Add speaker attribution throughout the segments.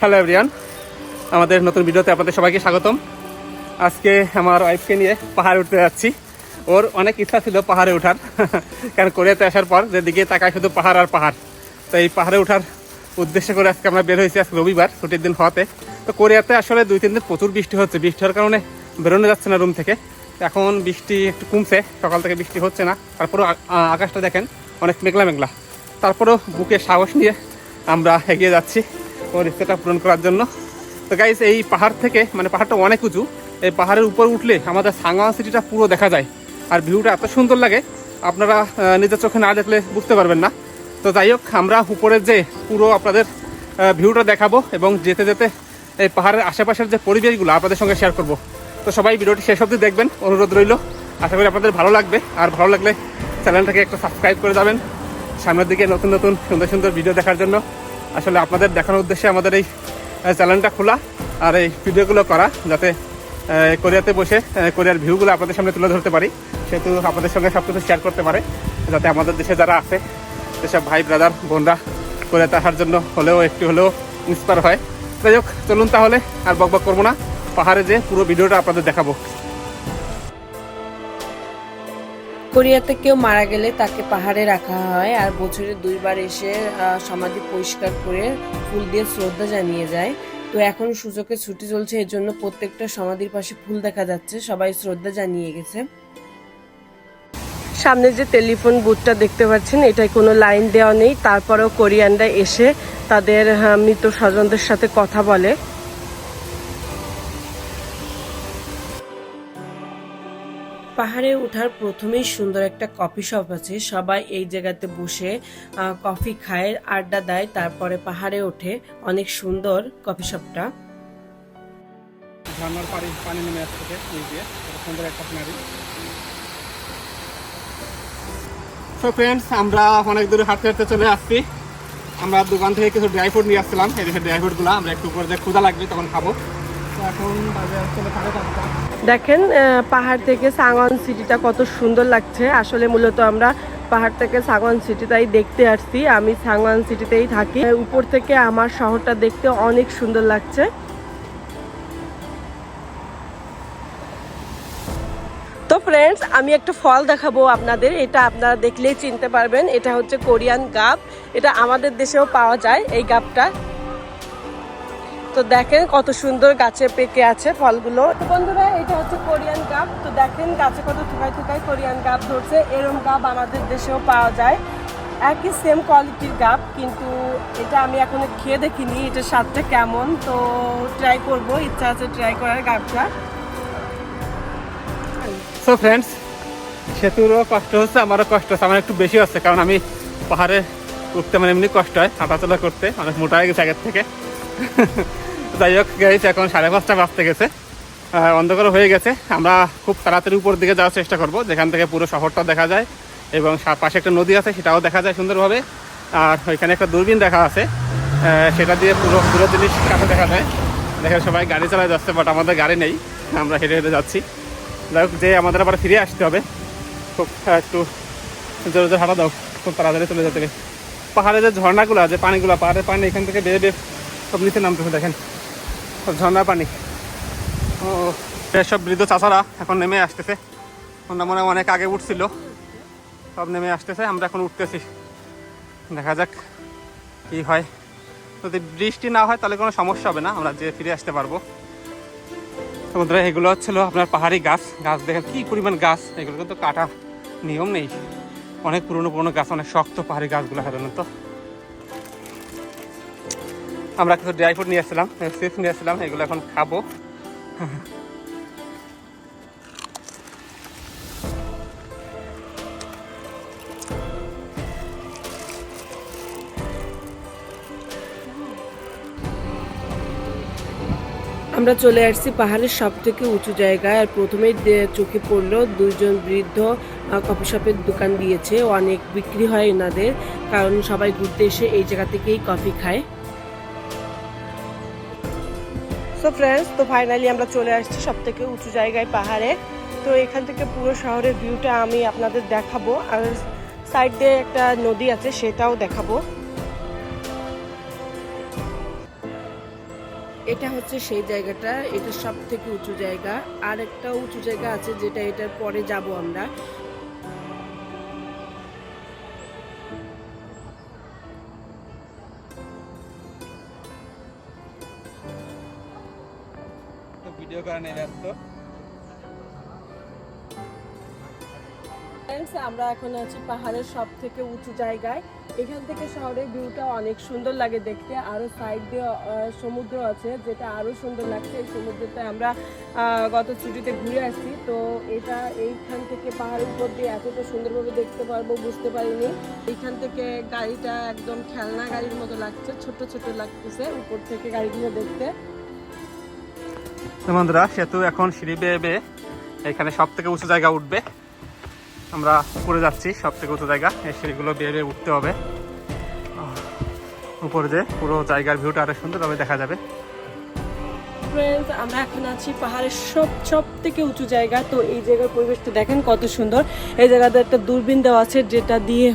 Speaker 1: Hello
Speaker 2: everyone আমাদের নতুন ভিডিওতে আপনাদের সবাইকে স্বাগতম। আজকে আমার ওয়াইফকে নিয়ে পাহাড়ে উঠতে যাচ্ছি। ওর অনেক ইচ্ছা ছিল পাহাড়ে ওঠার। কারণ কোরিয়াতে আসার পর যেদিকে তাকায় শুধু পাহাড় আর পাহাড়। তো এই পাহাড়ে ওঠার উদ্দেশ্য করে আজকে আমরা বের হয়েছি, আজকে রবিবার, ছুটির দিন হওয়াতে। তো কোরিয়াতে আসলে দুই, তিন দিন প্রচুর বৃষ্টি হচ্ছে। বৃষ্টি হওয়ার কারণে বেরোনো যাচ্ছে না রুম থেকে। এখন বৃষ্টি একটু কমছে, সকাল থেকে বৃষ্টি হচ্ছে না। তারপরেও আকাশটা দেখেন, অনেক মেঘলা মেঘলা তারপরেও বুকে সাহস নিয়ে আমরা এগিয়ে যাচ্ছি ওর ইচ্ছাটা পূরণ করার জন্য। তো গাইজ এই পাহাড় থেকে মানে পাহাড়টা অনেক উঁচু। এই পাহাড়ের উপর উঠলে আমাদের সাংওয়ান সিটিটা পুরো দেখা যায়। আর ভিউটা এত সুন্দর লাগে, আপনারা নিজের চোখে না দেখলে বুঝতে পারবেন না। তো যাই হোক, আমরা উপরের যে পুরো আপনাদের ভিউটা দেখাবো এবং যেতে যেতে এই পাহাড়ের আশেপাশের যে পরিবেশগুলো আপনাদের সঙ্গে শেয়ার করব। তো সবাই ভিডিওটি শেষ অবধি দেখবেন, অনুরোধ রইল। আশা করি আপনাদের ভালো লাগবে। আর ভালো লাগলে চ্যানেলটাকে একটু সাবস্ক্রাইব করে যাবেন। সামনের দিকে নতুন নতুন সুন্দর সুন্দর ভিডিও দেখার জন্য। আসলে আপনাদের দেখানোর উদ্দেশ্যে আমাদের এই চ্যানেলটা খোলা। আর এই ভিডিওগুলো করা, যাতে কোরিয়াতে বসে কোরিয়ার ভিউগুলো আপনাদের সামনে তুলে ধরতে পারি। সেহেতু আপনাদের সঙ্গে সব কিছু শেয়ার করতে পারে, যাতে আমাদের দেশে যারা আছে যেসব ভাই ব্রাদার বোনরা কোরিয়াতে আসার জন্য হলেও একটু হলেও ইন্সপায়ার হয়। যাই হোক, চলুন তাহলে, আর বক বক করব না। পাহাড়ে যে পুরো ভিডিওটা আপনাদের দেখাবো।
Speaker 1: কোরিয়াতে কেউ মারা গেলে তাকে পাহাড়ে রাখা হয় আর বছরে দুইবার এসে সমাধি পরিষ্কার করে ফুল দিয়ে শ্রদ্ধা জানিয়ে যায়। তো এখন সূচকে ছুটি চলছে এর জন্য প্রত্যেকটা সমাধির পাশে ফুল দেখা যাচ্ছে। সবাই শ্রদ্ধা জানিয়ে গেছে। সামনে যে টেলিফোন বুথটা দেখতে পাচ্ছেন এটায় কোনো লাইন দেওয়া নেই। তারপরেও কোরিয়ানরা এসে তাদের মৃত স্বজনদের সাথে কথা বলে। পাহাড়ে ওঠার প্রথমেই সুন্দর একটা কফি শপ আছে। সবাই এই জায়গাতে বসে আহ, কফি খায় আড্ডা দেয় তারপরে পাহাড়ে ওঠে। অনেক সুন্দর কফি শপটা।
Speaker 2: ঝর্নার পানি পানি নেমে আসছে সুন্দর একটা সিনারি তো ফ্রেন্ডস আমরা অনেক দূরে হাঁটতে হাঁটতে চলে আসছি। আমরা দোকান থেকে কিছু ড্রাই ফ্রুট নিয়ে আসছিলাম। এই দেখে ড্রাই ফ্রুটগুলো আমরা একটু করে যে ক্ষুদা লাগবে তখন খাব।
Speaker 1: দেখেন পাহাড় থেকে সাংওয়ান সিটিটা কত সুন্দর লাগছে। আসলে মূলত আমরা পাহাড় থেকে সাংওয়ান সিটিটাই দেখতে আসছি। আমি সাংওয়ান সিটিতেই থাকি। উপর থেকে আমার শহরটা দেখতে অনেক সুন্দর লাগছে। ফ্রেন্ডস আমি একটা ফল দেখাবো আপনাদের। এটা আপনারা দেখলেই চিনতে পারবেন। এটা হচ্ছে কোরিয়ান গাব এটা আমাদের দেশেও পাওয়া যায় এই গাবটা তো দেখেন কত সুন্দর গাছে পেকে আছে ফলগুলো। বন্ধুরা, এটা হচ্ছে কোরিয়ান গাব তো দেখেন গাছে কত থুকাই থুকাই কোরিয়ান গাব ধরছে। এরম গাব আমাদের দেশেও পাওয়া যায়। একই সেম কোয়ালিটির গাব কিন্তু এটা আমি এখনও খেয়ে দেখিনি। এটা স্বাদটা কেমন? তো ট্রাই করব। ইচ্ছা আছে ট্রাই করার গাবটা
Speaker 2: সো ফ্রেন্ডস সেতুরও কষ্ট হচ্ছে, আমারও কষ্ট হচ্ছে, আমার একটু বেশি হচ্ছে, কারণ আমি পাহাড়ে উঠতে মানে এমনি কষ্ট হয়, হাঁটাচলা করতে, অনেক মোটা হয়ে গেছে আগের থেকে। যাই হোক গাইস এখন সাড়ে পাঁচটা বাজতে গেছে। অন্ধকার হয়ে গেছে, আমরা খুব তাড়াতাড়ি উপর দিকে যাওয়ার চেষ্টা করব, যেখান থেকে পুরো শহরটা দেখা যায়, এবং পাশে একটা নদী আছে, সেটাও দেখা যায় সুন্দরভাবে। আর ওইখানে একটা দূরবীন দেখা আছে সেটা দিয়ে পুরো পুরো জিনিস কাছে দেখা যায়। দেখেন সবাই গাড়ি চালায় যাচ্ছে বাট আমাদের গাড়ি নেই, আমরা হেঁটে হেঁটে যাচ্ছি। যাই যে আমাদের আবার ফিরে আসতে হবে। খুব একটু জোরে জোরে হাঁটা দাও, খুব তাড়াতাড়ি চলে যেতে পাহাড়ে যে ঝর্ণাগুলো যে পানিগুলো, পাহাড়ের পানি এখান থেকে বেয়ে বেয়ে সব নিচে নামতেছে দেখেন। সব ঝর্ণার পানি। ও সব বৃদ্ধ চাচারা এখন নেমে আসতেছে। ওনারা মনে হয় অনেক আগে উঠছিল। সব নেমে আসতেছে, আমরা এখন উঠতেছি। দেখা যাক কি হয়। যদি বৃষ্টি না হয়, তাহলে কোনো সমস্যা হবে না। আমরা যে ফিরে আসতে পারব। সমুদ্রে এগুলো হচ্ছিল আপনার পাহাড়ি গাছ। গাছ দেখেন, কি পরিমাণ গাছ। এগুলো কিন্তু কাটা নিয়ম নেই। অনেক পুরনো পুরনো গাছ, অনেক শক্ত পাহাড়ি গাছগুলো সাধারণত আমরা কিছু ড্রাই ফ্রুট নিয়ে আসছিলাম চিপস নিয়ে আসছিলাম, এগুলো এখন খাব।
Speaker 1: আমরা চলে আসছি পাহাড়ের সব থেকে উঁচু জায়গায় আর প্রথমেই চোখে পড়ল দুইজন বৃদ্ধ কফি শপের দোকান দিয়েছে। অনেক বিক্রি হয় এনাদের, কারণ সবাই ঘুরতে এসে এই জায়গা থেকেই কফি খায়। সো ফ্রেন্ডস তো ফাইনালি আমরা চলে আসছি সব থেকে উঁচু জায়গায় পাহাড়ে। তো এখান থেকে পুরো শহরের ভিউটা আমি আপনাদের দেখাবো। আর সাইড দিয়ে একটা নদী আছে, সেটাও দেখাবো। এটা হচ্ছে সেই জায়গাটা, এটা সব থেকে উঁচু জায়গা। আর একটা উঁচু জায়গা আছে যেটা এটার পরে যাব আমরা।
Speaker 2: ভিডিও করা নেই
Speaker 1: আমরা এখন আছি পাহাড়ের সব থেকে উঁচু জায়গায়। এখান থেকে শহরের ভিউটা অনেক সুন্দর লাগে দেখতে। আরও সাইড দিয়ে সমুদ্র আছে, যেটা আরও সুন্দর লাগছে। এই সমুদ্রতে আমরা গত ছুটিতে ঘুরে আসছি। তো এটা এইখান থেকে পাহাড়ের উপর দিয়ে এতটা সুন্দরভাবে দেখতে পারব, বুঝতে পারিনি। এইখান থেকে গাড়িটা একদম খেলনা গাড়ির মতো লাগছে ছোট ছোট লাগতেছে উপর থেকে গাড়িগুলো দেখতে।
Speaker 2: বন্ধুরা, সেতু এখন সিঁড়ি বেয়ে বেয়ে এখানে সব থেকে উঁচু জায়গা উঠবে। আমরা উপরে যাচ্ছি সব থেকে উঁচু জায়গা। সিঁড়িগুলো বেয়ে বেয়ে উঠতে হবে। উপরে যে পুরো জায়গার ভিউটা আরও সুন্দরভাবে দেখা যাবে।
Speaker 1: আমরা এখন আছি পাহাড়ের সব সব থেকে উঁচু জায়গা। তো এই জায়গার পরিবেশটা দেখেন কত সুন্দর। এই জায়গাতে একটা দূরবীন দেওয়া আছে, যেটা দিয়ে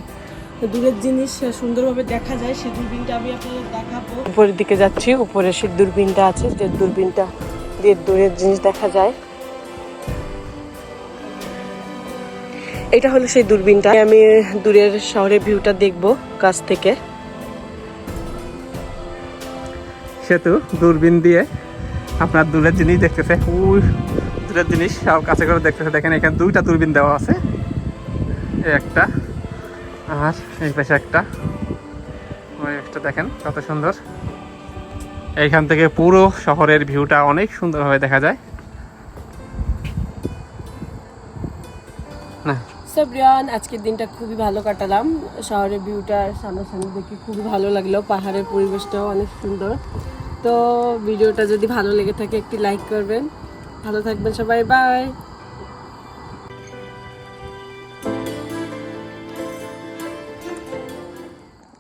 Speaker 1: দূরের জিনিস সুন্দরভাবে দেখা যায়। সেই দূরবীনটা আমি আপনাদের দেখাবো। উপরের দিকে যাচ্ছি, উপরে সেই দূরবীনটা আছে, যে দূরবীনটা দিয়ে দূরের জিনিস দেখা যায়। এটা হলো সেই দূরবীনটা। আমি দূরের শহরের ভিউটা দেখব কাছ থেকে।
Speaker 2: সেতু, দূরবীন দিয়ে আপনার দূরের জিনিস দেখতেছে। ওই দূরের জিনিস সব কাছে করে দেখতেছে। দেখেন, এখানে দুইটা দূরবীন দেওয়া আছে। একটা, আর এই পাশে একটা। ওই একটা দেখেন, কত সুন্দর। এইখান থেকে পুরো শহরের ভিউটা অনেক সুন্দরভাবে দেখা যায়।
Speaker 1: সাবরিয়ান আজকের দিনটা খুবই ভালো কাটালাম। শহরের ভিউটা সামনাসামনি দেখি খুবই ভালো লাগল। পাহাড়ের পরিবেশটাও অনেক সুন্দর। তো ভিডিওটা যদি ভালো লেগে থাকে, একটি লাইক করবেন। ভালো থাকবেন সবাই বাই